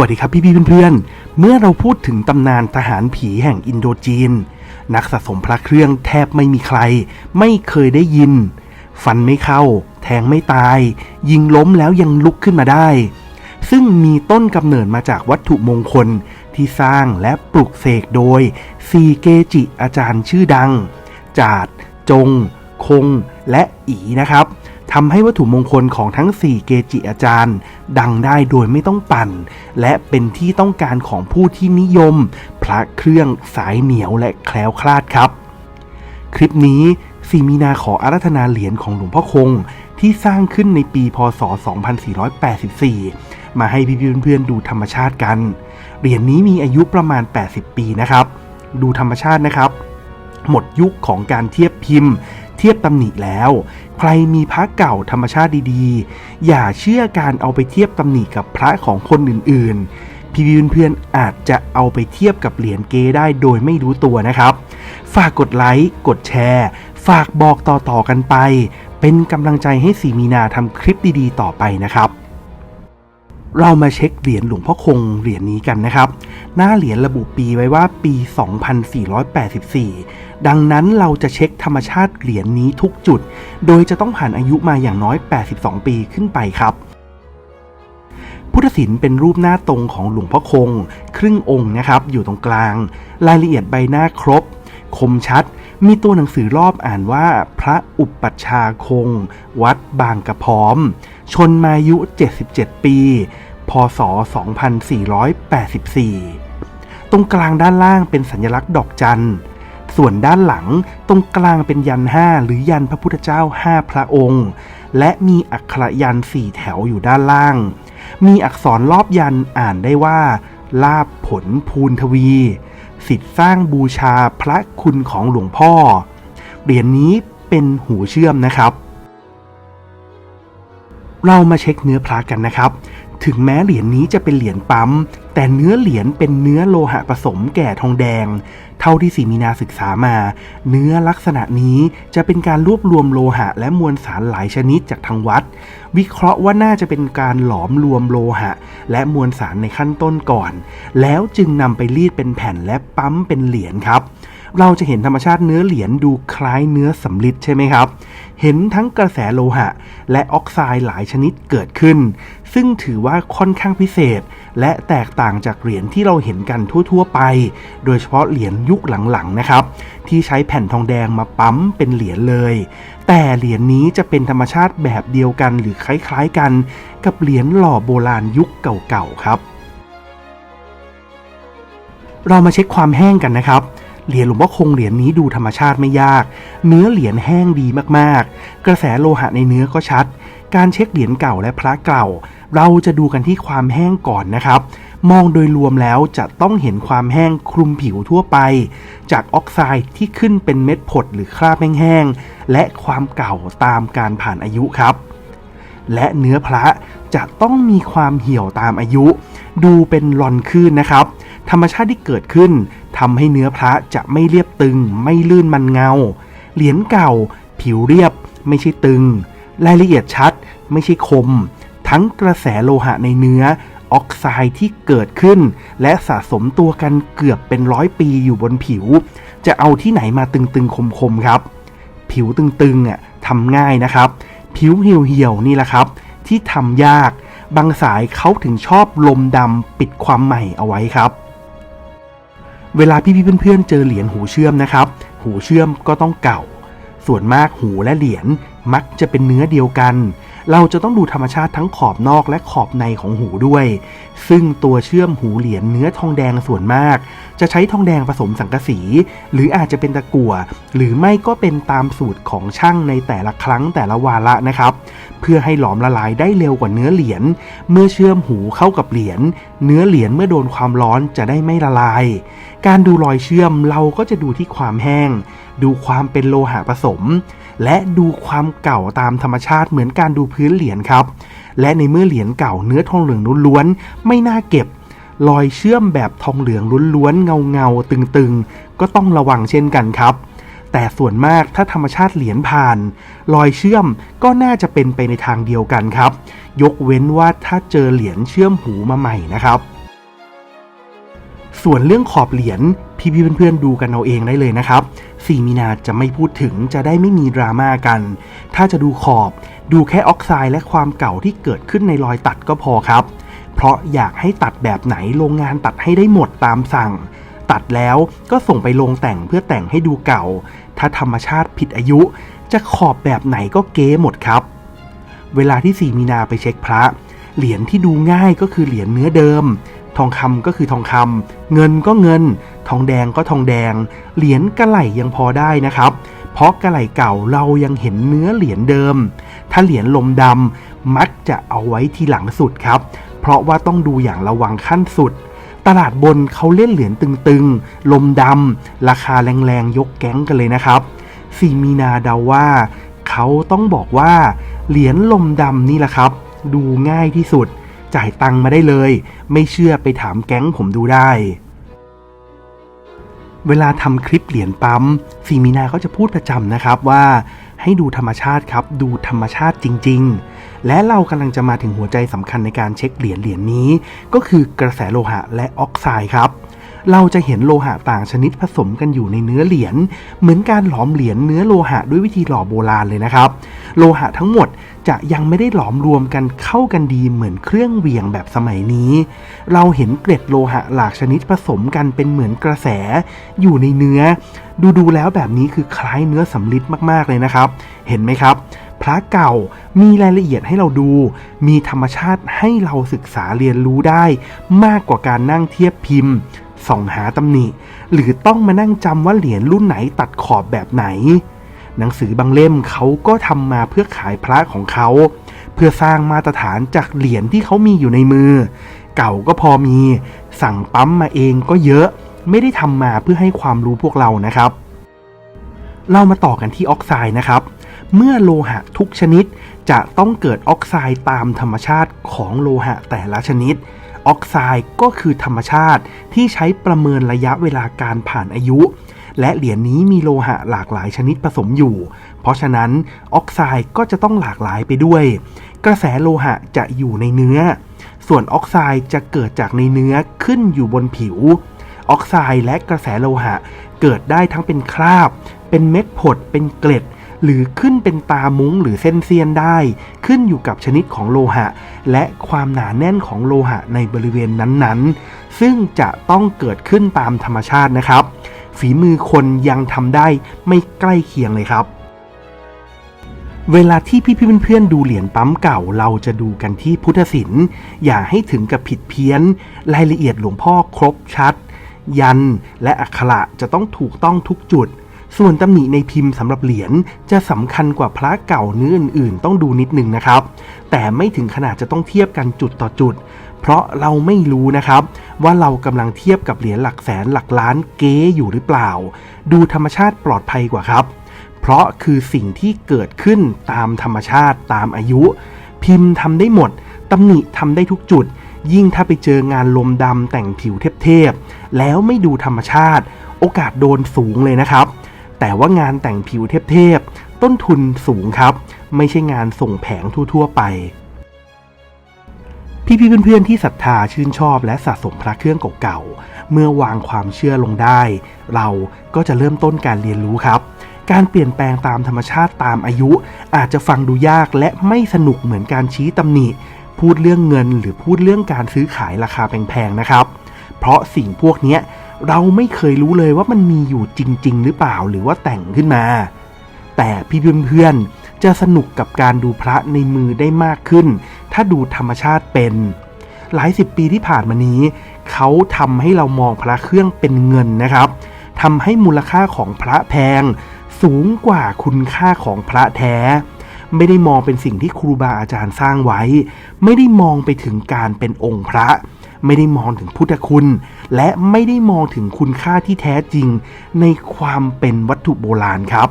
วัสดีครับพี่พี่ๆเพื่อนๆ เมื่อเราพูดถึงตำนานทหารผีแห่งอินโดจีน นักสะสมพระเครื่องแทบไม่มีใคร ไม่เคยได้ยิน ฟันไม่เข้า แทงไม่ตาย ยิงล้มแล้วยังลุกขึ้นมาได้ ซึ่งมีต้นกำเนิดมาจากวัตถุมงคลที่สร้างและปลุกเสกโดยซีเกจิอาจารย์ชื่อดัง จาด จง คง และอีนะครับ ทำให้วัตถุมงคลของทั้ง 4 เกจิอาจารย์ ดังได้โดยไม่ต้องปั่น และเป็นที่ต้องการของผู้ที่นิยม พระเครื่องสายเหนียวและแคล้วคลาดครับ คลิปนี้สีมีนาขออารัธนาเหรียญของหลวงพ่อคง ที่สร้างขึ้นในปีพศ 2484 มาให้พี่เพื่อนๆดูธรรมชาติกัน เหรียญนี้มีอายุประมาณ 80 ปีนะครับ ดูธรรมชาตินะครับ หมดยุคของการเทียบพิมพ์ เทียบตำหนิแล้ว ใครมีพระเก่าธรรมชาติดีๆ อย่าเชื่อการเอาไปเทียบตำหนิกับพระของคนอื่นๆ พี่เพื่อนๆอาจจะเอาไปเทียบกับเหรียญเกได้โดยไม่รู้ตัวนะครับ ฝากกดไลค์กดแชร์ ฝากบอกต่อๆกันไป เป็นกำลังใจให้สีมีนาทำคลิปดีๆ ต่อไปนะครับเรามาเช็คเหรียญหลวงพ่อคงเหรียญนี้กันนะครับ หน้าเหรียญระบุปีไว้ว่าปี 2484 ดังนั้นเราจะเช็คธรรมชาติเหรียญนี้ทุกจุด โดยจะต้องผ่านอายุมาอย่างน้อย 82 ปีขึ้นไปครับพุทธศิลป์เป็นรูปหน้าตรงของหลวงพ่อคง ครึ่งองค์นะครับ อยู่ตรงกลาง รายละเอียดใบหน้าครบ คมชัด มีตัวหนังสือรอบอ่านว่า พระอุปัชฌาคง วัดบางกระพร้อม ชนมายุ 77 ปี พศ 2484 ตรงกลางด้านล่างเป็นสัญลักษณ์ดอกจัน ส่วนด้านหลังตรงกลางเป็นยันห้าหรือยันพระพุทธเจ้าห้าพระองค์ และมีอักขระยันสี่แถวอยู่ด้านล่าง มีอักษรรอบยันอ่านได้ว่า ลาบผลภูนทวี สิทธิสร้างบูชาพระคุณของหลวงพ่อ เหรียญนนี้เป็นหูเชื่อมนะครับ เรามาเช็คเนื้อพระกันนะครับ ถึงแม้เหรียญนี้จะเป็นเหรียญปั๊ม แต่เนื้อเหรียญเป็นเนื้อโลหะผสมแก่ทองแดง เท่าที่สีมีนาศึกษามา เนื้อลักษณะนี้จะเป็นการรวบรวมโลหะและมวลสารหลายชนิดจากทางวัด วิเคราะห์ว่าน่าจะเป็นการหลอมรวมโลหะ และมวลสารในขั้นต้นก่อน แล้วจึงนำไปรีดเป็นแผ่นและปั๊มเป็นเหรียญครับ เราจะเห็นธรรมชาติเนื้อเหรียญดูคล้ายเนื้อสำลิดใช่ไหมครับ เห็นทั้งกระแสโลหะ และออกไซด์หลายชนิดเกิดขึ้น ซึ่งถือว่าค่อนข้างพิเศษ และแตกต่างจากเหรียญที่เราเห็นกันทั่ว ๆ ไป โดยเฉพาะเหรียญยุคหลังๆนะครับ ที่ใช้แผ่นทองแดงมาปั๊มเป็นเหรียญเลย แต่เหรียญนี้จะเป็นธรรมชาติแบบเดียวกันหรือคล้ายๆกัน กับเหรียญหล่อโบราณยุคเก่าๆครับเรามาเช็คความแห้งกันนะครับ เหรียญหลวงพ่อคงเหรียญนี้ดูธรรมชาติไม่ยาก เนื้อเหรียญแห้งดีมากๆ กระแสโลหะในเนื้อก็ชัด การเช็คเหรียญเก่าและพระเก่า เราจะดูกันที่ความแห้งก่อนนะครับ มองโดยรวมแล้วจะต้องเห็นความแห้งคลุมผิวทั่วไป จากออกไซด์ที่ขึ้นเป็นเม็ดผดหรือคราบแห้งๆและความเก่าตามการผ่านอายุครับ และเนื้อพระจะต้องมีความเหี่ยวตามอายุ ดูเป็นรอนขึ้นนะครับ ธรรมชาติที่เกิดขึ้น ทำให้เนื้อพระจะไม่เรียบตึง ไม่ลื่นมันเงา เหรียญเก่า ผิวเรียบ ไม่ใช่ตึง รายละเอียดชัด ไม่ใช่คม ทั้งกระแสโลหะในเนื้อ ออกไซด์ที่เกิดขึ้น และสะสมตัวกันเกือบเป็นร้อยปีอยู่บนผิว จะเอาที่ไหนมาตึงๆคมๆครับ ผิวตึงๆอะทำง่ายนะครับ ผิวเหี่ยวๆนี่แหละครับ ที่ทำยากบางสายเขาถึงชอบลมดำปิดความใหม่เอาไว้ครับ เวลาพี่ๆเพื่อนๆเจอเหรียญหูเชื่อมนะครับ หูเชื่อมก็ต้องเก่า ส่วนมากหูและเหรียญมักจะเป็นเนื้อเดียวกัน เราจะต้องดูธรรมชาติทั้งขอบนอกและขอบในของหูด้วย ซึ่งตัวเชื่อมหูเหรียญเนื้อทองแดงส่วนมาก จะใช้ทองแดงผสมสังกะสี หรืออาจจะเป็นตะกั่ว หรือไม่ก็เป็นตามสูตรของช่างในแต่ละครั้งแต่ละวาระนะครับ เพื่อให้หลอมละลายได้เร็วกว่าเนื้อเหรียญ เมื่อเชื่อมหูเข้ากับเหรียญ เนื้อเหรียญเมื่อโดนความร้อนจะได้ไม่ละลาย การดูรอยเชื่อมเราก็จะดูที่ความแห้ง ดูความเป็นโลหะผสม และดูความเก่าตามธรรมชาติเหมือนการดูพื้นเหรียญครับ และในเมื่อเหรียญเก่าเนื้อทองเหลืองล้วนๆไม่น่าเก็บรอยเชื่อมแบบทองเหลืองล้วนๆเงาๆตึงๆ ก็ต้องระวังเช่นกันครับ แต่ส่วนมากถ้าธรรมชาติเหรียญผ่าน รอยเชื่อมก็น่าจะเป็นไปในทางเดียวกันครับ ยกเว้นว่าถ้าเจอเหรียญเชื่อมหูมาใหม่นะครับ ส่วนเรื่องขอบเหรียญพี่ๆเพื่อนๆดูกันเอาเองได้เลยนะครับ 4 มีนาจะไม่พูดถึงจะได้ไม่มีดราม่ากัน ถ้าจะดูขอบดูแค่ออกไซด์และความเก่าที่เกิดขึ้นในรอยตัดก็พอครับ เพราะอยากให้ตัดแบบไหนโรงงานตัดให้ได้หมดตามสั่ง ตัดแล้วก็ส่งไปโรงแต่งเพื่อแต่งให้ดูเก่า ถ้าธรรมชาติผิดอายุ จะขอบแบบไหนก็เก๊หมดครับ เวลาที่ 4 มีนาไปเช็คพระ เหรียญที่ดูง่ายก็คือเหรียญเนื้อเดิม ทองคำก็คือทองคำเงินก็เงิน ทองแดงก็ทองแดง เหรียญกระไหลยังพอได้นะครับ เพราะกระไหลเก่าเรายังเห็นเนื้อเหรียญเดิม ถ้าเหรียญลมดำมักจะเอาไว้ทีหลังสุดครับ เพราะว่าต้องดูอย่างระวังขั้นสุด ตลาดบนเขาเล่นเหรียญตึงๆ ลมดำราคาแรงๆ ยกแก๊งกันเลยนะครับสี่มีนาเดาว่า เขาต้องบอกว่า เหรียญลมดำนี่แหละครับ ดูง่ายที่สุด จ่ายตังค์มาได้เลย ไม่เชื่อไปถามแก๊งผมดูได้ เวลาทำคลิปเหรียญปั๊มสีมีนาเขาจะพูดประจำนะครับว่าให้ดูธรรมชาติครับ ดูธรรมชาติจริง ๆ และเรากำลังจะมาถึงหัวใจสำคัญในการเช็คเหรียญเหรียญนี้ ก็คือกระแสโลหะและออกไซด์ครับ เราจะเห็นโลหะต่างชนิดผสมกันอยู่ในเนื้อเหรียญเหมือนการหลอมเหรียญเนื้อโลหะด้วยวิธีหล่อโบราณเลยนะครับ โลหะทั้งหมดจะยังไม่ได้หลอมรวมกันเข้ากันดีเหมือนเครื่องเวียงแบบสมัยนี้ เราเห็นเกล็ดโลหะหลากชนิดผสมกันเป็นเหมือนกระแสอยู่ในเนื้อ ดูดูแล้วแบบนี้คือคล้ายเนื้อสำลิดมากๆเลยนะครับ เห็นไหมครับ พระเก่ามีรายละเอียดให้เราดู มีธรรมชาติให้เราศึกษาเรียนรู้ได้ มากกว่าการนั่งเทียบพิมพ์ ส่องหาตำหนิ หรือต้องมานั่งจำว่าเหรียญรุ่นไหนตัดขอบแบบไหน หนังสือบางเล่มเขาก็ทำมาเพื่อขายพระของเขา เพื่อสร้างมาตรฐานจากเหรียญที่เขามีอยู่ในมือ เก่าก็พอมี สั่งปั๊มมาเองก็เยอะ ไม่ได้ทำมาเพื่อให้ความรู้พวกเรานะครับ เรามาต่อกันที่ออกไซด์นะครับเมื่อโลหะทุกชนิดจะต้องเกิดออกไซด์ตามธรรมชาติของโลหะแต่ละชนิด ออกไซด์ก็คือธรรมชาติที่ใช้ประเมินระยะเวลาการผ่านอายุ และเหรียญนี้มีโลหะหลากหลายชนิดผสมอยู่ เพราะฉะนั้นออกไซด์ก็จะต้องหลากหลายไปด้วย กระแสโลหะจะอยู่ในเนื้อ ส่วนออกไซด์จะเกิดจากในเนื้อขึ้นอยู่บนผิว ออกไซด์และกระแสโลหะเกิดได้ทั้งเป็นคราบ เป็นเม็ดผด เป็นเกล็ด หรือขึ้นเป็นตามุ้งหรือเส้นเซียนได้ ขึ้นอยู่กับชนิดของโลหะ และความหนาแน่นของโลหะในบริเวณนั้นๆ ซึ่งจะต้องเกิดขึ้นตามธรรมชาตินะครับ ฝีมือคนยังทำได้ไม่ใกล้เคียงเลยครับเวลาที่พี่ๆเพื่อนๆดูเหรียญปั๊มเก่าเราจะดูกันที่พุทธศิลป์อย่าให้ถึงกับผิดเพี้ยน รายละเอียดหลวงพ่อครบชัด ยันและอักขระจะต้องถูกต้องทุกจุด ส่วนตำหนิในพิมพ์สำหรับเหรียญจะสำคัญกว่าพระเก่าเนื้ออื่นๆ ต้องดูนิดนึงนะครับ แต่ไม่ถึงขนาดจะต้องเทียบกันจุดต่อจุด เพราะเราไม่รู้นะครับ ว่าเรากำลังเทียบกับเหรียญหลักแสนหลักล้านเก๊อยู่หรือเปล่า ดูธรรมชาติปลอดภัยกว่าครับ เพราะคือสิ่งที่เกิดขึ้นตามธรรมชาติตามอายุ พิมพ์ทำได้หมดตำหนิทำได้ทุกจุด ยิ่งถ้าไปเจองานลมดำแต่งผิวเทพๆแล้วไม่ดูธรรมชาติ โอกาสโดนสูงเลยนะครับ แต่ว่างานแต่งผิวเทพๆ ต้นทุนสูงครับ ไม่ใช่งานส่งแผงทั่วๆไป พี่ๆเพื่อนๆที่ศรัทธาชื่นชอบและสะสมพระเครื่องเก่าๆ เมื่อวางความเชื่อลงได้ เราก็จะเริ่มต้นการเรียนรู้ครับ การเปลี่ยนแปลงตามธรรมชาติตามอายุ อาจจะฟังดูยากและไม่สนุกเหมือนการชี้ตำหนิ พูดเรื่องเงินหรือพูดเรื่องการซื้อขายราคาแพงๆนะครับ เพราะสิ่งพวกนี้ เราไม่เคยรู้เลยว่ามันมีอยู่จริง ๆ หรือเปล่าหรือว่าแต่งขึ้นมา แต่พี่เพื่อนๆจะสนุกกับการดูพระในมือได้มากขึ้น ถ้าดูธรรมชาติเป็น หลายสิบปีที่ผ่านมานี้ เขาทำให้เรามองพระเครื่องเป็นเงินนะครับทำให้มูลค่าของพระแพง สูงกว่าคุณค่าของพระแท้ ไม่ได้มองเป็นสิ่งที่ครูบาอาจารย์สร้างไว้ ไม่ได้มองไปถึงการเป็นองค์พระ ไม่ได้มองถึงพุทธคุณ และไม่ได้มองถึงคุณค่าที่แท้จริง ในความเป็นวัตถุโบราณครับ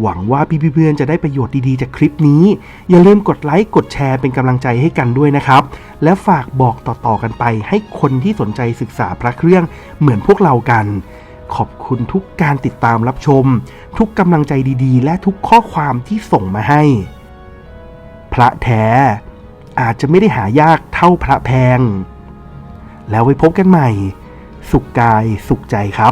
หวังว่าพี่เพื่อนจะได้ประโยชน์ดีๆจากคลิปนี้ อย่าลืมกดไลค์กดแชร์เป็นกำลังใจให้กันด้วยนะครับ และฝากบอกต่อๆกันไปให้คนที่สนใจศึกษาพระเครื่องเหมือนพวกเรากันขอบคุณทุกการติดตามรับชม ทุกกำลังใจดีๆ และทุกข้อความที่ส่งมาให้ พระแท้ อาจจะไม่ได้หายากเท่าพระแพง แล้วไว้พบกันใหม่ สุขกายสุขใจครับ